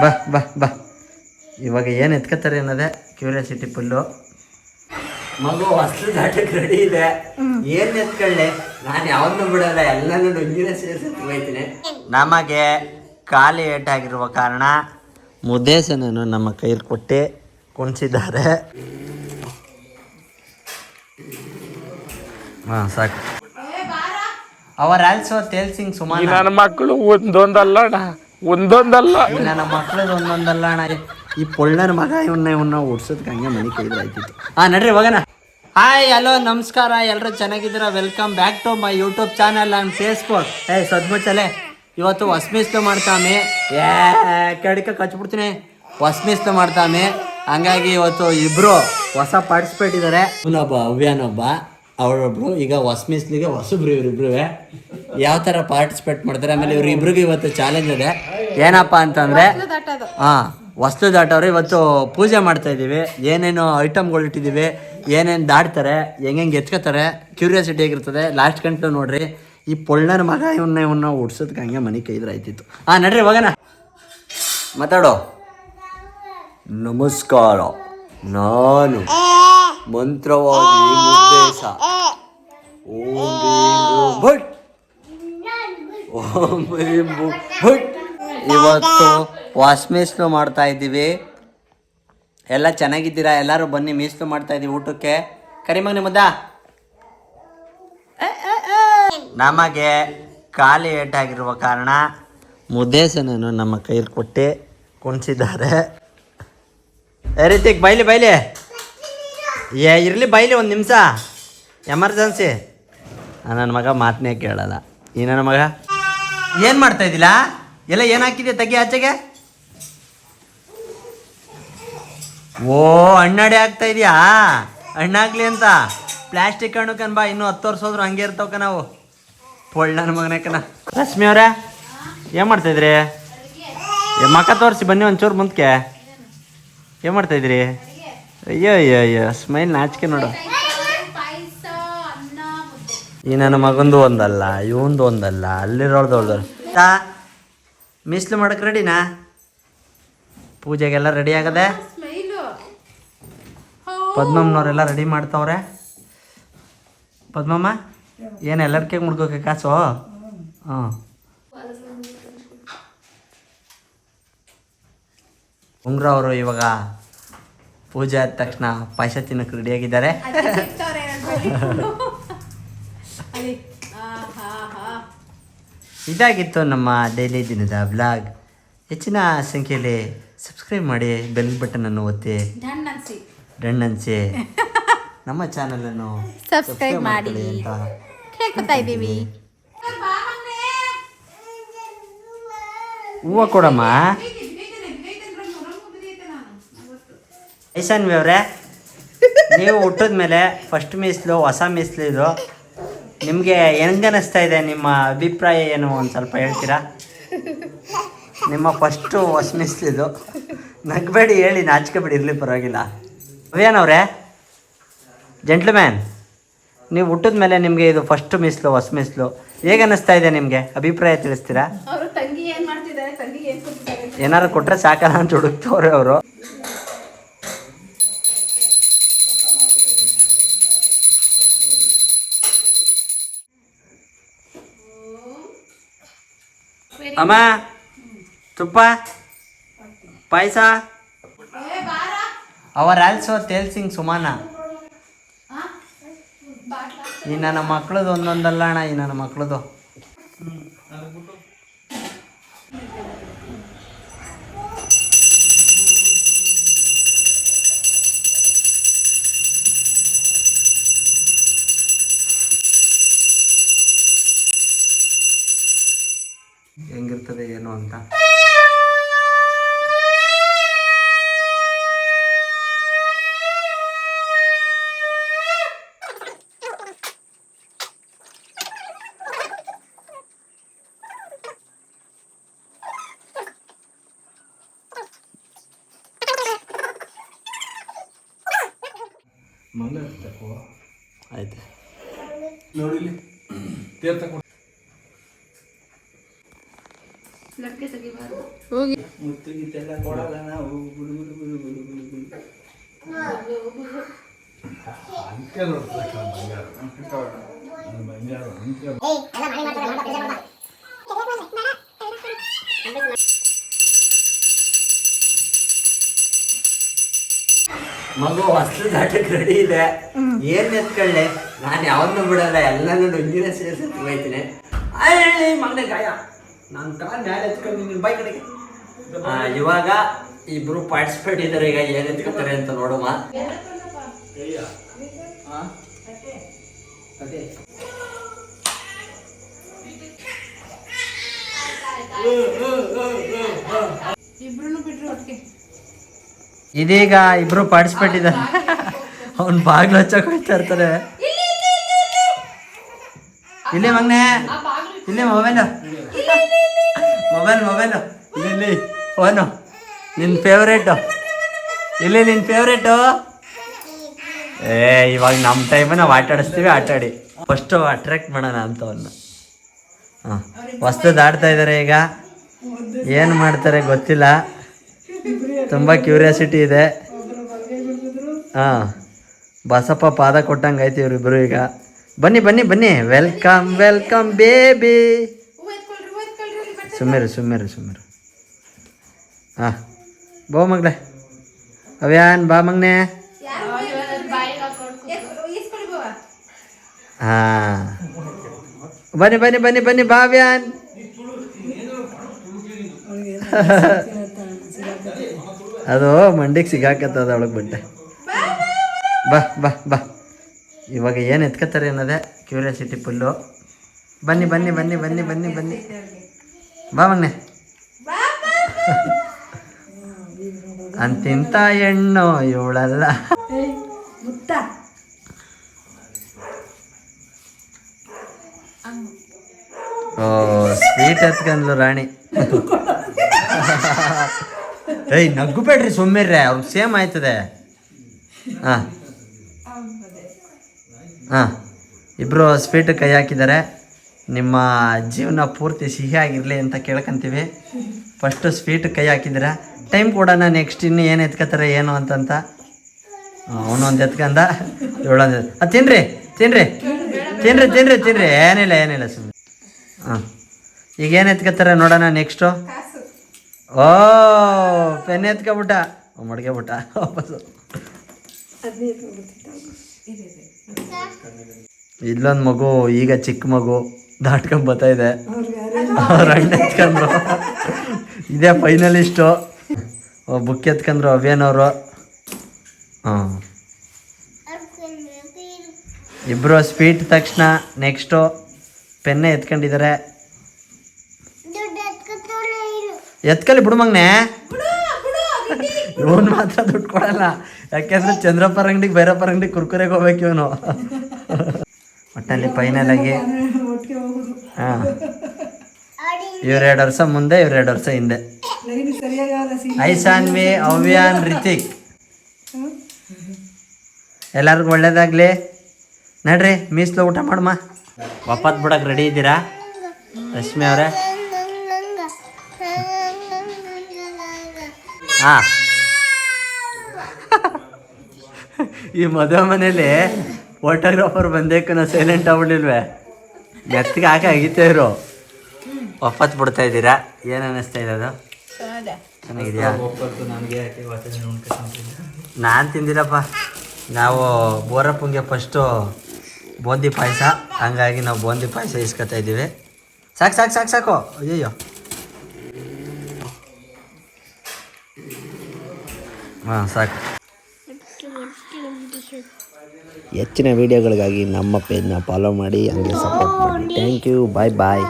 ಬಾ ಬಾ ಬಾ. ಇವಾಗ ಏನು ಎತ್ಕೋತಾರೆ ಅನ್ನೋದೇ ಕ್ಯೂರಿಯಾಸಿಟಿ ಫುಲ್ಲು ಮಗು ಹೊಸ್ತು ದಾಟಕ್ಕೆ ರೆಡಿ ಇದೆ. ಏನು ಎತ್ಕೊಳ್ಳೆ? ನಾನು ಯಾವನ್ನೂ ಬಿಡಲ್ಲ ಎಲ್ಲನೂ ನುಂಗಿನ ಸೇರಿಸಿ ಹೋಯ್ತೀನಿ ನಮಗೆ ಖಾಲಿ ಏಟಾಗಿರುವ ಕಾರಣ ಮುದ್ದೇಸನನ್ನು ನಮ್ಮ ಕೈಯಲ್ಲಿ ಕೊಟ್ಟು ಕುಣಿಸಿದ್ದಾರೆ. ಹಾಂ ಸಾಕು. ಅವರ್ ಆಲ್ಸೋ ತೇಲ್ಸಿಂಗ್ ಸುಮಾರು ನನ್ನ ಮಕ್ಕಳು ಒಂದೊಂದಲ್ಲ ಒಂದೊಂದಲ್ಲ. ನನ್ನ ಒಂದೊಂದಲ್ಲ ಅಣ್ಣ. ಈ ಪೊಳ್ಳನ ಮಗ ಇವನ್ನ ಇವನ್ನ ಓಡ್ಸೋದಕ್ಕೆ ಹಂಗೆ ಮನೆ ಕೈದ್ರೆ ಆಯ್ತಿತ್ತು. ಹಾ ನಡ್ರಿ, ಹೋಗೋಣ. ಹಾಯ್ ಹಲೋ ನಮಸ್ಕಾರ. ಎಲ್ಲರೂ ಚೆನ್ನಾಗಿದ್ದೀರಾ? Welcome back to my YouTube channel and Facebook ಏ, ಸದ್ಮುಚ್ಚಲೆ, ಇವತ್ತು ಹೊಸ್ಮಿಸ್ಲು ಮಾಡ್ತಾಮೆ. ಏ, ಕಡಿಕ ಕಚ್ಬಿಡ್ತೀನಿ. ಹೊಸ್ಮಿಸ್ಲು ಮಾಡ್ತಾಮೆ. ಹಂಗಾಗಿ ಇವತ್ತು ಇಬ್ರು ಹೊಸ ಪಾರ್ಟಿಸಿಪೇಟ್ ಇದ್ದಾರೆ ಇವನೊಬ್ಬ ಅವ್ಯಾನೊಬ್ಬ ಅವರೊಬ್ರು, ಈಗ ಹೊಸ್ಮಿಸ್ಲಿಗೆ ಹೊಸಬ್ರು ಇವ್ರಿಬ್ರು ಯಾವ ಥರ ಪಾರ್ಟಿಸಿಪೇಟ್ ಮಾಡ್ತಾರೆ? ಆಮೇಲೆ ಇವ್ರಿಬ್ರಿಗೂ ಇವತ್ತು ಚಾಲೆಂಜ್ ಇದೆ. ಏನಪ್ಪ ಅಂತಂದ್ರೆ ಹಾ ವಸ್ತು ದಾಟವ್ರೆ ಇವತ್ತು ಪೂಜೆ ಮಾಡ್ತಾ ಇದ್ದೀವಿ. ಏನೇನು ಐಟಮ್ಗಳು ಇಟ್ಟಿದ್ದೀವಿ. ಏನೇನು ದಾಟ್ತಾರೆ ಹೆಂಗೆಂಗೆ ಎತ್ಕೋತಾರೆ ಕ್ಯೂರಿಯಾಸಿಟಿ ಆಗಿರ್ತದೆ ಲಾಸ್ಟ್ ಗಂಟೆ ನೋಡ್ರಿ. ಈ ಪೊಳ್ಳನ ಮಗ ಇವನ್ನ ಇವನ್ನ ಓಡ್ಸೋದಕ್ಕೆ ಹಂಗೆ ಮನೆ ಕೈದ್ರೆ ಆಯ್ತಿತ್ತು. ಹಾ ನಡ್ರಿ ಹೋಗೋಣ. ಮಾತಾಡೋ. ನಮಸ್ಕಾರ. ನಾನು ಮಂತ್ರವಾದಿ ಮುದ್ದೇಶ. ಓಂ ಭಟ್ ಓಂ ಭಟ್ ಇವತ್ತು ವಾಶ್ ಮೀಸ್ಲು ಮಾಡ್ತಾ ಇದ್ದೀವಿ. ಎಲ್ಲ ಚೆನ್ನಾಗಿದ್ದೀರಾ? ಎಲ್ಲರೂ ಬನ್ನಿ ಮೀಸ್ಲು ಮಾಡ್ತಾ ಇದ್ದೀವಿ ಊಟಕ್ಕೆ. ಕರಿಮಗ್ ನಿಮ್ಮದ ನಮಗೆ ಖಾಲಿ ಏಟಾಗಿರುವ ಕಾರಣ ಮುದ್ದೇಸನನ್ನು ನಮ್ಮ ಕೈಯಲ್ಲಿ ಕೊಟ್ಟು ಕುಣಿಸಿದ್ದಾರೆ. ರೀತಿಗೆ ಬೈಲಿ ಬೈಲಿ. ಏ ಇರಲಿ ಬೈಲಿ ಒಂದು ನಿಮಿಷ. ಎಮರ್ಜೆನ್ಸಿ. ನನ್ನ ಮಗ ಮಾತನ್ನೇ ಕೇಳಲ್ಲ. ಈ ನನ್ನ ಮಗ. ಏನು ಮಾಡ್ತಾ ಇದ್ದಿಲ್ಲ ಎಲ್ಲ ಏನು ಹಾಕಿದೆ ತೆಗಿ ಆಚೆಗೆ? ಓ ಅಣ್ಣಾಡಿ ಆಗ್ತಾ ಇದೆಯಾ? ಹಣ್ಣಾಗ್ಲಿ ಅಂತ. ಪ್ಲಾಸ್ಟಿಕ್ ಹಣ್ಣು ಕನ್ ಬಾ, ಇನ್ನೂ ಹತ್ತು ವರ್ಷ ಹೋದ್ರು ಹಂಗೆ ಇರ್ತಾವ ನಾವು. ಪೊಳ್ಳ ನನ್ನ ಮಗನಕನ ಲಕ್ಷ್ಮಿ ಅವ್ರೆ, ಏನು ಮಾಡ್ತಾಯಿದ್ರಿ ಮಕ್ಕ ತೋರಿಸಿ, ಬನ್ನಿ ಒಂಚೂರು ಮುಂದಕ್ಕೆ ಏನು ಮಾಡ್ತಾಯಿದ್ರಿ ಅಯ್ಯೋ ಅಯ್ಯೋ ಅಯ್ಯೋ ಸ್ಮೈಲ್ ನಾಚಿಕೆ ನೋಡು. ಈ ನನ್ನ ಮಗಂದು ಒಂದಲ್ಲ, ಇವಂದು ಒಂದಲ್ಲ ತಾ ಮೀಸ್ಲು ಮಾಡಕ್ಕೆ ರೆಡಿನಾ? ಪೂಜೆಗೆಲ್ಲ ರೆಡಿ ಆಗದೆ? ಪದ್ಮಮ್ಮನವರೆಲ್ಲ ರೆಡಿ ಮಾಡ್ತಾವ್ರೆ. ಪದ್ಮಮ್ಮ ಏನು ಎಲ್ಲರಿಕೆ ಮುಡ್ಕೋಕೆ ಕಾಸು? ಹಾಂ ಉಂಗ್ರ ಅವರು ಇವಾಗ ಪೂಜೆ ಆದ ತಕ್ಷಣ ಪಾಯಸ ತಿನ್ನಕ್ಕೆ ರೆಡಿಯಾಗಿದ್ದಾರೆ ಇದಾಗಿತ್ತು ನಮ್ಮ ಡೈಲಿ ದಿನದ ಬ್ಲಾಗ್ ಹೆಚ್ಚಿನ ಸಂಖ್ಯೆಯಲ್ಲಿ ಸಬ್ಸ್ಕ್ರೈಬ್ ಮಾಡಿ ಬೆಲ್ ಬಟನನ್ನು ಒತ್ತಿ. ಡಣ್ಣನ್ಸಿ ನಮ್ಮ ಚಾನಲನ್ನು ಸಬ್ಸ್ಕ್ರೈಬ್ ಮಾಡಿ. ಅಂತ ಕೇಳ್ಕೊತಾ ಇದ್ದೀವಿ. ಹೂವು ಕೊಡಮ್ಮ. ಐಶಾನ್ವಿ ಅವರೇ ನೀವು ಹುಟ್ಟಿದ ಮೇಲೆ ಫಸ್ಟ್ ಮೀಸ್ಲು ಹೊಸ ಮೀಸಲು ಇದು. ನಿಮಗೆ ಹೆಂಗೆ ಅನ್ನಿಸ್ತಾ ಇದೆ ನಿಮ್ಮ ಅಭಿಪ್ರಾಯ ಏನು ಒಂದು ಸ್ವಲ್ಪ ಹೇಳ್ತೀರಾ? ನಿಮ್ಮ ಫಸ್ಟು ಹೊಸ ನಗಬೇಡಿ ನಗ್ಬೇಡಿ ಹೇಳಿ ನಾಚಿಕೆಬೇಡಿ ಇರಲಿ ಪರವಾಗಿಲ್ಲ. ಅವೇನವ್ರೆ ಜೆಂಟ್ಲ್ಮ್ಯಾನ್ ನೀವು ಹುಟ್ಟಿದ ಮೇಲೆ ನಿಮಗೆ ಇದು ಫಸ್ಟ್ ಮಿಸ್ಲು ಹೊಸ ಮಿಸ್ಲು ಹೇಗೆ ಅನ್ನಿಸ್ತಾ ಇದೆ ನಿಮಗೆ ಅಭಿಪ್ರಾಯ ತಿಳಿಸ್ತೀರಾ ಏನಾರು ಕೊಟ್ರೆ ಸಾಕಲ್ಲ ಅಂತ ಹುಡುಕ್ತವ್ರೆ ಅವರು. ಅಮ್ಮ ತುಪ್ಪ ಪಾಯಸ. Hour also ತೇಲ್ಸಿಂಗ್ ಸುಮಾನ. ಈ ನನ್ನ ಮಕ್ಳದ್ದು ಒಂದೊಂದಲ್ಲ ಅಣ್ಣ ಈ ನನ್ನ ಮಕ್ಳದು. ಹೆಂಗಿರ್ತದೆ ಏನು ಅಂತ. ಆಯ್ತು. ನೋಡಿಲಿ ತೀರ್ಥ ಕೊಡು ಹೋಗಿ. ಮುತ್ತು ಗಿತ್ತೆಲ್ಲ ಕೊಡಲ್ಲ ನಾವು. ಗುಡು ಗುಡು ಗುಡು ಗುಡು ಗುಡು ಗುಡು. ಮಗು ವಸ್ತು ದಾಟಕ್ಕೆ ರೆಡಿ ಇದೆ. ಏನ್ ಎತ್ಕೊಳ್ಳೆ? ನಾನು ಯಾವನ್ನೂ ಬಿಡಲ್ಲ. ಎಲ್ಲನೂ ನುಂಗಿನ ಸೇರಿಸಿ ಹೋಯ್ತೀನಿ ಅಯ್ಯ ಮಗನೇ ಗಾಯ. ನಾನು ಕಾಲ್ ಮ್ಯಾಲೆ ಎತ್ಕೊಂಡು ನಿನ್ನ ಬೈಕ್ ಕಡೆಗೆ. ಆ, ಇವಾಗ ಇಬ್ರು ಪಾರ್ಟಿಸಿಪೇಟ್ ಇದ್ದಾರೆ ಈಗ ಏನ್ ಎತ್ಕೊತಾರೆ ಅಂತ ನೋಡುವ. ಇಬ್ರು ಬಿಟ್ರು ಒಟ್ಟಿಗೆ. ಇದೀಗ ಇಬ್ರು ಪಾರ್ಟಿಸಿಪೇಟ್ ಇದ್ದಾರೆ. ಅವ್ನ್ ಬಾಗ್ಲು ಹಚ್ಚಕ್ ಹೋಗ್ತಾ ಇರ್ತಾರೆ ಇಲ್ಲೇ ಮಗ್ನೆ. ಇಲ್ಲೇ ಮೊಬೈಲ್ ಮೊಬೈಲ್, ಮೊಬೈಲು. ಇಲ್ಲಿ ಫೋನು. ನಿನ್ನ ಫೇವ್ರೇಟು. ಇಲ್ಲಿ ನಿನ್ನ ಫೇವ್ರೇಟು. ಏ, ಇವಾಗ ನಮ್ಮ ಟೈಮ್ ನಾವು ಆಟ ಆಟಾಡಿ ಫಸ್ಟು ಅಟ್ರ್ಯಾಕ್ಟ್ ಮಾಡೋಣ ಅಂತವನ್ನ ಹಾಂ. ಹೊಸ್ದು ದಾಡ್ತಾ ಇದ್ದಾರೆ ಈಗ. ಏನು ಮಾಡ್ತಾರೆ ಗೊತ್ತಿಲ್ಲ. ತುಂಬ ಕ್ಯೂರಿಯಾಸಿಟಿ ಇದೆ. ಹಾಂ. ಬಸಪ್ಪ ಪಾದ ಕೊಟ್ಟಂಗೆ ಆಯ್ತು ಇವ್ರಿಬ್ರು ಈಗ. ಬನ್ನಿ ಬನ್ನಿ ಬನ್ನಿ. ವೆಲ್ಕಮ್ ವೆಲ್ಕಮ್ ಬೇಬಿ ಅಲ್ಲಿ ಬಟ್ಟೆ ಸುಮ್ಮಿರು ಹಾಂ, ಬೋ ಮಗ್ಲೆ ಅವ್ಯಾನ್, ಬಾ ಮಗ್ನೆ. ಹಾಂ. ಬನ್ನಿ ಬನ್ನಿ ಬನ್ನಿ ಬನ್ನಿ, ಬಾ ಅವ್ಯಾನ್. ಅದು ಮಂಡಿಗೆ ಸಿಗಾಕತ್ತದ ಅವಳಗೆ ಬಟ್ಟೆ. ಬಾ ಬಾ ಬಾ. ಇವಾಗ ಏನು ಎತ್ಕೋತಾರೆ ಅನ್ನೋದೇ ಕ್ಯೂರಿಯಾಸಿಟಿ ಫುಲ್ಲು ಬನ್ನಿ ಬನ್ನಿ ಬನ್ನಿ ಬನ್ನಿ ಬನ್ನಿ ಬನ್ನಿ. ಬಾ ಮಗ್ನೆ. ಅಂತಿಂತ ಹೆಣ್ಣು ಇವಳಲ್ಲ. ಓ ಸ್ವೀಟ್ ಎತ್ಕಂದ್ಲು ರಾಣಿ. ಏಯ್ ನಗ್ಗು ಬೇಡ್ರಿ ಸುಮ್ಮಿರ್ರೆ ಅವ್ರಿಗೆ ಸೇಮ್ ಆಯ್ತದೆ. ಹಾಂ. ಹಾಂ. ಇಬ್ಬರು ಸ್ವೀಟ್ ಕೈ ಹಾಕಿದ್ದಾರೆ. ನಿಮ್ಮ ಜೀವನ ಪೂರ್ತಿ ಸಿಹಿಯಾಗಿರಲಿ ಅಂತ ಕೇಳ್ಕೊಂತೀವಿ. ಫಸ್ಟು ಸ್ವೀಟ್ ಕೈ ಹಾಕಿದ್ದೀರ ಟೈಮ್ ಕೊಡೋಣ ನೆಕ್ಸ್ಟ್ ಇನ್ನು ಏನು ಎತ್ಕೋತಾರೆ, ಏನು ಅಂತಂತ? ಅವನೊಂದು ಎತ್ಕಂದ ಏಳೊಂದು ಅದು ತಿನ್ರಿ ತಿನ್ರಿ ತಿನ್ರಿ ತಿನ್ರಿ ತಿನ್ರಿ. ಏನಿಲ್ಲ ಏನಿಲ್ಲ ಸುಮ್ಮನೆ ಹಾಂ ಈಗ ಏನು ಎತ್ಕೋತಾರೆ ನೋಡೋಣ ನೆಕ್ಸ್ಟು ಓ, ಪೆನ್ ಎತ್ಕೊಬಿಟ್ಟ. ಮಡ್ಕೊಬಿಟ್ಟ. ವಾಪಸ್ಸು. ಇಲ್ಲೊಂದು ಮಗು, ಈಗ ಚಿಕ್ಕ ಮಗು. ದಾಟ್ಕೊಂಡ್ ಬರ್ತಾ ಇದೆ. ಅವ್ರ ಅಣ್ಣ ಎತ್ಕೊಂಡ್ರು. ಇದೇ ಫೈನಲಿಸ್ಟು. ಬುಕ್ ಎತ್ಕೊಂಡ್ರು ಅವೇನವರು ಹಾಂ. ಇಬ್ಬರು ಸ್ವೀಟ್ ತಕ್ಷಣ ನೆಕ್ಸ್ಟು ಪೆನ್ನೆ ಎತ್ಕೊಂಡಿದ್ದಾರೆ ಎತ್ಕಲಿ ಬಿಡು ಮಗ್ನೆ. ಇವನು ಮಾತ್ರ ದುಡ್ಡು ಕೊಡಲ್ಲ. ಯಾಕೆಂದ್ರೆ ಚಂದ್ರಪ್ಪರ ಅಂಗಡಿಗೆ ಬೇರಪ್ಪರ ಅಂಗಡಿಗೆ ಕುರ್ಕುರೆಗೆ ಹೋಗ್ಬೇಕು ಇವನು. ಒಟ್ಟಲ್ಲಿ ಫೈನಲ್ ಆಗಿ ಹಾಂ. ಇವ್ರ ಎರಡು ವರ್ಷ ಮುಂದೆ ಇವ್ರ ಎರಡು ವರ್ಷ ಹಿಂದೆ. ಐಸಾನ್ವಿ ಅವ್ಯಾನ್ ರಿತಿಕ್. ಎಲ್ಲರಿಗೂ ಒಳ್ಳೇದಾಗ್ಲಿ. ನಡ್ರಿ ಮೀಸ್ಲು ಊಟ ಮಾಡಮ್ಮ ವಾಪಾತ್ ಬಿಡಕ್ಕೆ ರೆಡಿ ಇದ್ದೀರಾ? ರಶ್ಮಿ ಅವರೇ? ಹಾ. ಈ ಮದುವೆ ಮನೇಲಿ ಫೋಟೋಗ್ರಾಫರ್ ಬಂದೇಕು ಸೈಲೆಂಟ್ ಆಗ್ಬಿಡ್ಲಿಲ್ವೇ? ಮೆತ್ತಗೆ ಹಾಕಿ ಅಗಿತಾ ಇರು. ಒಪ್ಪತ್ತು ಬಿಡ್ತಾ ಇದ್ದೀರಾ? ಏನು ಅನ್ನಿಸ್ತಾ ಇದೆ ಅದು ಚೆನ್ನಾಗಿದೆಯಾ? ನಾನು ತಿಂದಿರಪ್ಪ. ನಾವು ಬೋರಪ್ಪಂಗೆ ಫಸ್ಟು ಬೂಂದಿ ಪಾಯಸ. ಹಂಗಾಗಿ ನಾವು ಬೂಂದಿ ಪಾಯಸ ಇಸ್ಕೊತಾ ಇದ್ದೀವಿ. ಸಾಕು ಸಾಕು ಸಾಕು ಸಾಕು. ಅಯ್ಯಯ್ಯೋ. ಹಾಂ ಸಾಕು. ಹೆಚ್ಚಿನ ವಿಡಿಯೋಗಳಿಗಾಗಿ ನಮ್ಮ ಪೇಜ್ನ ಫಾಲೋ ಮಾಡಿ ಹಂಗೆ support thank you bye bye